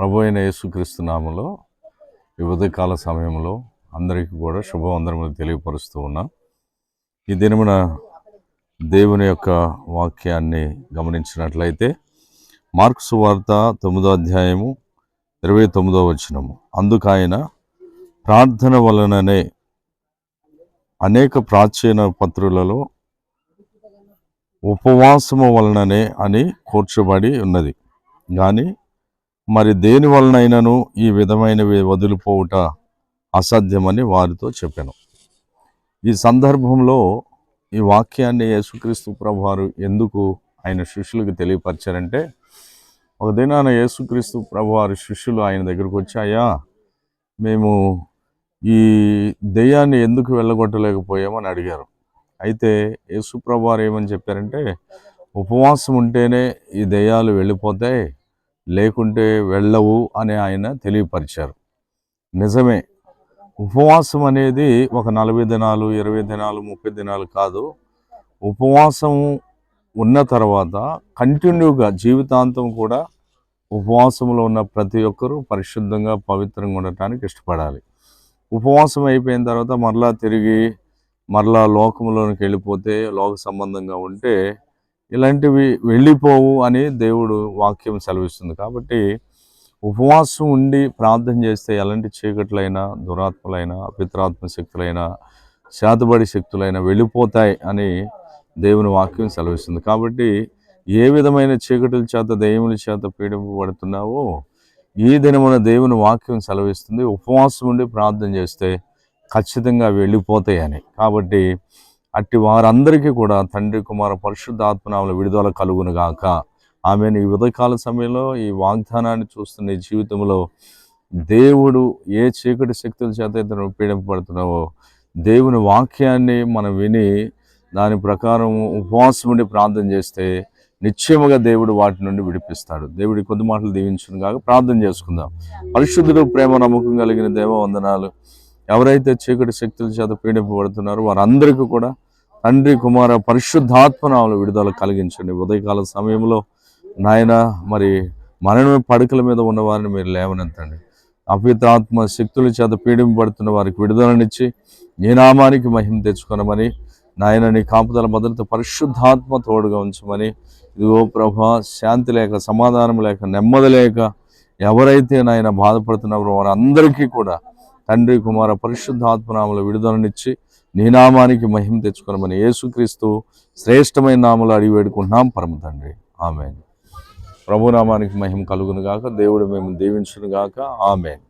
ప్రభు అయిన యేసుక్రీస్తు నామంలో ఈ ఉదయకాల సమయంలో అందరికీ కూడా శుభవందనములు తెలియపరుస్తూ ఉన్నా. ఈ దినమున దేవుని యొక్క వాక్యాన్ని గమనించినట్లయితే మార్క్స్ వార్త తొమ్మిదో అధ్యాయము ఇరవై తొమ్మిదో వచనము. అందుకైన ఆయన ప్రార్థన వలననే అనేక ప్రాచీన పత్రులలో ఉపవాసము వలననే అని కూర్చోబడి ఉన్నది. కానీ మరి దేని వలనైనను ఈ విధమైనవి వదిలిపోవుట అసాధ్యమని వారితో చెప్పాను. ఈ సందర్భంలో ఈ వాక్యాన్ని యేసుక్రీస్తు ప్రభువారు ఎందుకు ఆయన శిష్యులకు తెలియపరిచారంటే ఒక దినాన యేసుక్రీస్తు ప్రభువారి శిష్యులు ఆయన దగ్గరకు వచ్చాయా మేము ఈ దెయ్యాన్ని ఎందుకు వెళ్ళగొట్టలేకపోయామని అడిగారు. అయితే యేసు ప్రభువారు ఏమని చెప్పారంటే ఉపవాసం ఉంటేనే ఈ దెయ్యాలు వెళ్ళిపోతాయి లేకుంటే వెళ్ళవు అని ఆయన తెలియపరిచారు. నిజమే ఉపవాసం అనేది ఒక నలభై దినాలు ఇరవై దినాలు ముప్పై దినాలు కాదు. ఉపవాసం ఉన్న తర్వాత కంటిన్యూగా జీవితాంతం కూడా ఉపవాసంలో ఉన్న ప్రతి ఒక్కరూ పరిశుద్ధంగా పవిత్రంగా ఉండటానికి ఇష్టపడాలి. ఉపవాసం అయిపోయిన తర్వాత మరలా తిరిగి మరలా లోకంలోనికి వెళ్ళిపోతే లోక సంబంధంగా ఉంటే ఇలాంటివి వెళ్ళిపోవు అని దేవుడు వాక్యం సెలవిస్తుంది కాబట్టి ఉపవాసం ఉండి ప్రార్థన చేస్తే ఎలాంటి చీకట్లైనా దురాత్మలైనా పిత్రాత్మ శక్తులైనా శాతబడి శక్తులైనా వెళ్ళిపోతాయి అని దేవుని వాక్యం సెలవిస్తుంది. కాబట్టి ఏ విధమైన చీకటిల చేత దేవుని చేత పీడింపబడుతున్నావో ఈ దినమున దేవుని వాక్యం సెలవిస్తుంది. ఉపవాసం ఉండి ప్రార్థన చేస్తే ఖచ్చితంగా వెళ్ళిపోతాయి అని. కాబట్టి అట్టి వారందరికీ కూడా తండ్రి కుమార పరిశుద్ధాత్మనామల విడుదల కలుగును గాక. ఆమెను. ఈ ఉదయకాల సమయంలో ఈ వాగ్దానాన్ని చూస్తున్న ఈ జీవితంలో దేవుడు ఏ చీకటి శక్తుల చేత ఇతను పీడింపబడుతున్నావో దేవుని వాక్యాన్ని మనం విని దాని ప్రకారం ఉపవాసం ఉండి ప్రార్థన చేస్తే నిశ్చయముగా దేవుడు వాటి నుండి విడిపిస్తాడు. దేవుడి కొద్ది మాటలు దీవించును కాక ప్రార్థన చేసుకుందాం. పరిశుద్ధుడు ప్రేమ నమ్మకం కలిగిన దేవ వందనాలు. ఎవరైతే చీకటి శక్తుల చేత పీడింపబడుతున్నారో వారందరికీ కూడా తండ్రి కుమార పరిశుద్ధాత్మనామలు విడుదల కలిగించండి. ఉదయకాల సమయంలో నాయన మరి మరణమే పడకల మీద ఉన్న వారిని మీరు లేవనెత్తండి. అపితాత్మ శక్తుల చేత పీడింపబడుతున్న వారికి విడుదలనిచ్చి నీ నామానికి మహిమ తెచ్చుకొనమని నాయన నీ కాపుదల భద్రత పరిశుద్ధాత్మ తోడుగా ఉంచమని ఇదిగో ప్రభా శాంతి లేక సమాధానం లేక నెమ్మది లేక ఎవరైతే నాయన బాధపడుతున్నారో వారందరికీ కూడా తండ్రి కుమార పరిశుద్ధాత్మనామల విడుదలనిచ్చి నీ నామానికి మహిమ తెచ్చుకోనమని యేసుక్రీస్తు శ్రేష్టమైన నామలు అడిగి వేడుకుంటున్నాం. పరమ తండ్రి. ఆమె ప్రభునామానికి మహిమ కలుగును గాక దేవుడు మేము దీవించును గాక ఆమెన్.